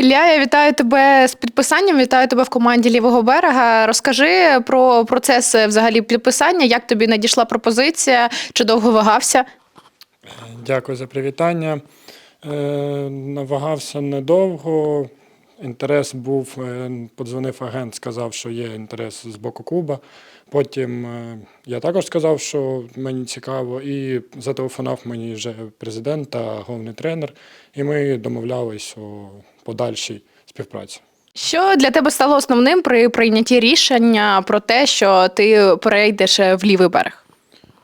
Ілля, я вітаю тебе з підписанням. Вітаю тебе в команді лівого берега. Розкажи про процес е, взагалі підписання. Як тобі надійшла пропозиція? Чи довго вагався? Дякую за привітання. Е, Навагався недовго. Інтерес був, е, подзвонив агент, сказав, що є інтерес з боку клуба. Потім е, я також сказав, що мені цікаво, і зателефонував мені вже президент та головний тренер, і ми домовлялись у подальшій співпраці. Що для тебе стало основним при прийнятті рішення про те, що ти перейдеш е, в лівий берег?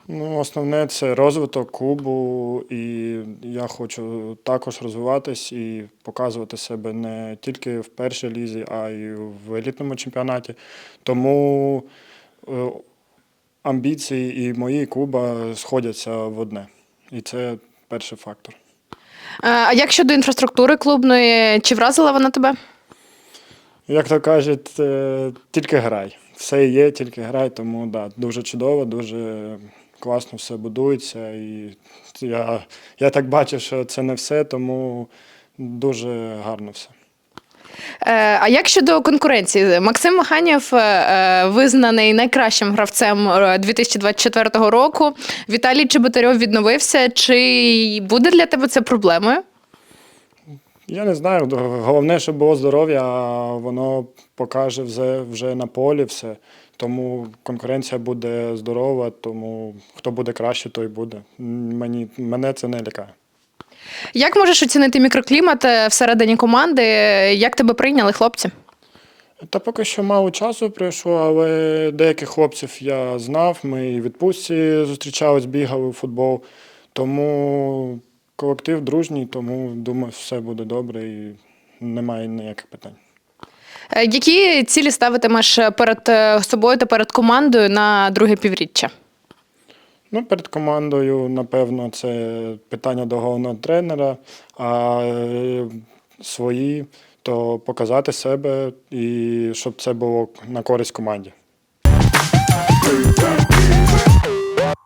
Ну, основне це розвиток клубу, і я хочу також розвиватись і показувати себе не тільки в першій лізі, а й в елітному чемпіонаті. Тому е, амбіції і мої клуба сходяться в одне. І це перший фактор. Е, А як щодо інфраструктури клубної, чи вразила вона тебе? Як то кажуть, е, тільки грай. Все є, тільки грай, тому да, дуже чудово, дуже класно все будується. І я, я так бачив, що це не все, тому дуже гарно все. Е, А як щодо конкуренції? Максим Маханєв е, е, визнаний найкращим гравцем е, 2024 року. Віталій Чеботарьов відновився. Чи буде для тебе це проблемою? Я не знаю, головне, щоб було здоров'я, а воно покаже вже, на полі все. Тому конкуренція буде здорова, тому хто буде краще, той буде. Мені, мене це не лякає. Як можеш оцінити мікроклімат е, всередині команди? Як тебе прийняли хлопці? Та поки що мало часу пройшло, але деяких хлопців я знав. Ми і відпустці зустрічались, бігали у футбол. Тому колектив дружній, тому думаю, все буде добре і немає ніяких питань. Е, Які цілі ставитимеш перед е, собою та перед командою на друге півріччя? Ну, перед командою, напевно, це питання до головного тренера, а е, свої то показати себе і щоб це було на користь команді.